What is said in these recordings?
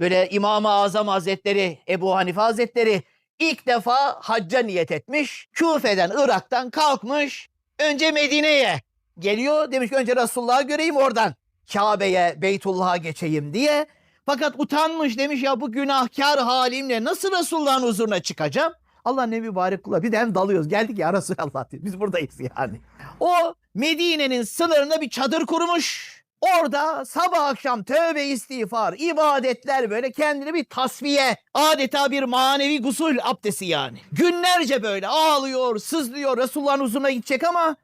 Böyle İmam-ı Azam Hazretleri, Ebu Hanife Hazretleri ilk defa hacca niyet etmiş. Küfe'den, Irak'tan kalkmış. Önce Medine'ye geliyor. Demiş ki önce Resulullah'ı göreyim oradan. Kabe'ye, Beytullah'a geçeyim diye. Fakat utanmış demiş ya bu günahkar halimle nasıl Resulullah'ın huzuruna çıkacağım? Allah ne mübarek kula. Bir de hem dalıyoruz. Geldik ya Resulallah diye. Biz buradayız yani. O Medine'nin sınırında bir çadır kurmuş. Orada sabah akşam tövbe istiğfar, ibadetler böyle kendine bir tasfiye, adeta bir manevi gusül abdesti yani. Günlerce böyle ağlıyor, sızlıyor, Resulullah'ın huzuruna gidecek ama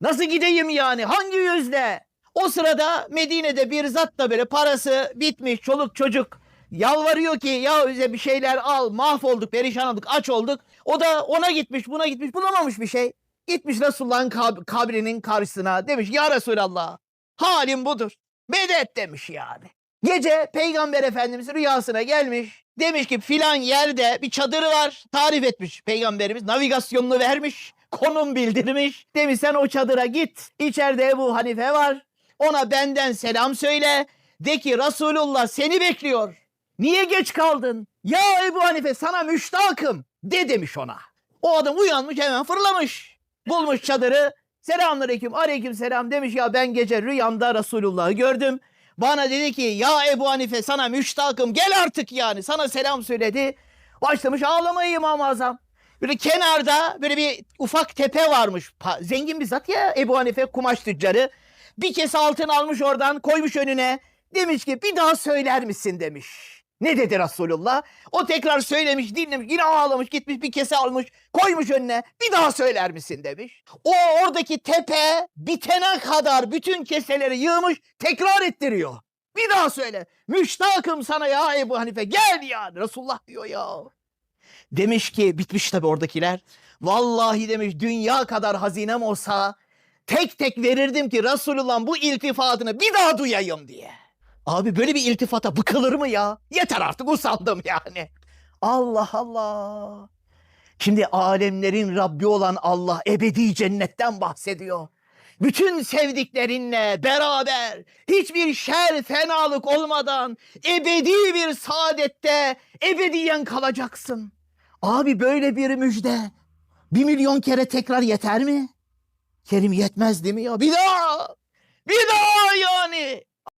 nasıl gideyim yani, hangi yüzle? O sırada Medine'de bir zat da böyle parası bitmiş, çoluk çocuk yalvarıyor ki ya bize bir şeyler al, mahvolduk, perişan olduk, aç olduk. O da ona gitmiş, buna gitmiş, bulamamış bir şey. Gitmiş Resulullah'ın kab- kabrinin karşısına demiş ya Resulallah halim budur. Medet demiş yani. Gece Peygamber Efendimiz rüyasına gelmiş. Demiş ki filan yerde bir çadırı var. Tarif etmiş Peygamberimiz. Navigasyonunu vermiş. Konum bildirmiş. Demiş sen o çadıra git. İçeride Ebu Hanife var. Ona benden selam söyle. De ki Resulullah seni bekliyor. Niye geç kaldın? Ya Ebu Hanife sana müştakım. De demiş ona. O adam uyanmış hemen fırlamış. Bulmuş çadırı. Selamünaleyküm, aleyküm selam demiş ya ben gece rüyamda Resulullah'ı gördüm. Bana dedi ki ya Ebu Hanife sana müştakım gel artık yani sana selam söyledi. Başlamış ağlamaya İmam-ı Azam. Böyle kenarda böyle bir ufak tepe varmış. Zengin bir zat ya Ebu Hanife kumaş tüccarı. Bir kese altın almış oradan koymuş önüne. Demiş ki bir daha söyler misin demiş. Ne dedi Resulullah? O tekrar söylemiş, dinlemiş, yine ağlamış, gitmiş bir kese almış, koymuş önüne. Bir daha söyler misin demiş. O oradaki tepe bitene kadar bütün keseleri yığmış, tekrar ettiriyor. Bir daha söyle. Müştakım sana ya Ebu Hanife. Gel ya. Resulullah diyor ya. Demiş ki bitmiş tabi oradakiler. Vallahi demiş dünya kadar hazinem olsa tek tek verirdim ki Resulullah'ın bu iltifatını bir daha duyayım diye. Abi böyle bir iltifata bıkılır mı ya? Yeter artık usandım yani. Allah Allah. Şimdi alemlerin Rabbi olan Allah ebedi cennetten bahsediyor. Bütün sevdiklerinle beraber hiçbir şer fenalık olmadan ebedi bir saadette ebediyen kalacaksın. Abi böyle bir müjde bir milyon kere tekrar yeter mi? Kerim yetmez değil mi ya? Bir daha! Bir daha yani!